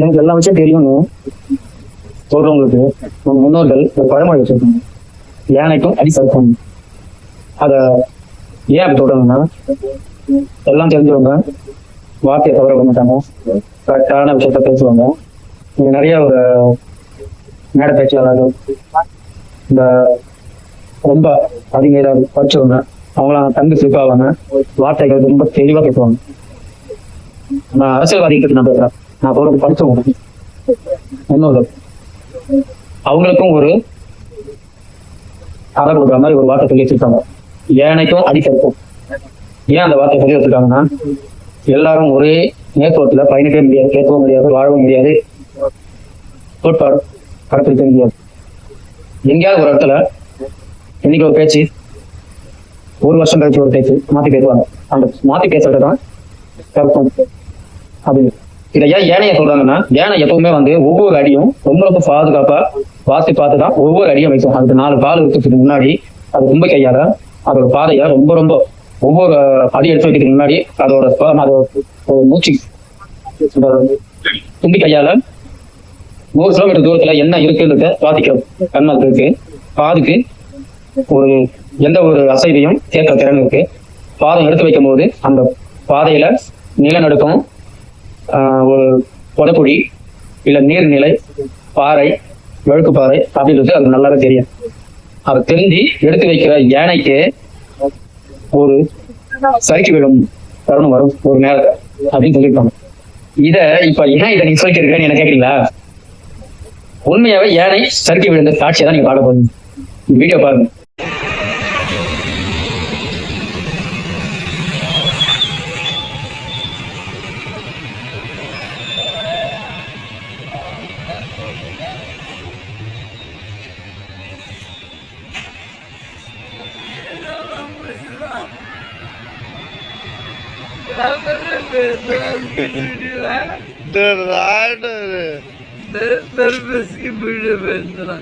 எனக்கு எல்லா விஷயம் தெரியும்னு சொல்றவங்களுக்கு நம்ம முன்னோர்கள் ஒரு பழமொழி வச்சிருக்காங்க. யானைக்கும் அடி சறுக்கும். அத ஏன் அப்படி சொல்றாங்கன்னா எல்லாம் தெரிஞ்சவங்க வார்த்தையை தவற மாட்டாங்க. கரெக்டான விஷயத்த பேசுவாங்க. இங்க நிறைய ஒரு மேடை பேச்சாளர்கள் இந்த ரொம்ப அதிக படிச்சவங்க அவங்களாம் தங்கு சிரிப்பாவாங்க வார்த்தைகள் ரொம்ப தெளிவா பேசுவாங்க. நான் அரசியல்வாதிகளுக்கு நான் பேசுறேன். நான் சொல்றது படிச்சவங்க இன்னொரு அவங்களுக்கும் ஒரு அற கொடுக்குற மாதிரி ஒரு வார்த்தை சொல்லி வச்சிருக்காங்க. ஏனைக்கும் அடிக்கடிக்கும் ஏன் அந்த வார்த்தை சொல்லி வச்சிருக்காங்கன்னா எல்லாரும் ஒரே நேர்கோட்டில் பயணிக்கவே முடியாது கேட்கவும் முடியாது வாழவும் முடியாது கோட்பாடு கடத்திருக்க முடியாது. எங்கேயாவது ஒரு இடத்துல இன்னைக்கு ஒரு பேச்சு ஒரு வருஷம் கழிச்சு ஒரு பேச்சு மாத்தி பேசுவாங்க. அந்த மாத்தி பேசுறது தான் கருத்தம் அப்படின்னு. இதை ஏன் ஏனைய சொல்றாங்கன்னா ஏனை எப்பவுமே வந்து ஒவ்வொரு அடியும் ரொம்ப ரொம்ப பாதுகாப்பா பார்த்து பார்த்து தான் ஒவ்வொரு அடியும் வைக்கும். அதுக்கு நாலு பால் இருக்கிறதுக்கு முன்னாடி அது ரொம்ப கையால அதோட பாதையை ரொம்ப ரொம்ப ஒவ்வொரு அடி எடுத்து வைக்கிறதுக்கு முன்னாடி அதோட அதோட மூச்சு தும்பி கையால நூறு கிலோமீட்டர் தூரத்துல என்ன இருக்குன்றத பாதிக்கும் கண்ணால் இருக்கு. பாதுக்கு ஒரு எந்த ஒரு அசைவையும் கேட்க திறன் இருக்கு. பாதம் எடுத்து வைக்கும் போது அந்த பாதையில நிலநடுக்கம் ஆஹ், ஒரு புதக்குழி இல்ல நீர்நிலை பாறை வழுக்கு பாறை அப்படின்றது அது நல்லாவே தெரியும். அதை தெரிஞ்சு எடுத்து வைக்கிற யானைக்கு ஒரு சறுக்கி விடும் தருணம் வரும் ஒரு நேரத்தை அப்படின்னு சொல்லியிருக்காங்க. இத இப்ப ஏன் இதை நீங்க சொல்லிக்கிறீங்கன்னு என்ன கேக்குறீங்களா? உண்மையாவே யானை சறுக்கி விழுந்த காட்சியை தான் நீங்க பார்க்க போறீங்க. வீடியோ பாருங்க. डर रहा है डर दस रुपये की वीडियो भेज रहा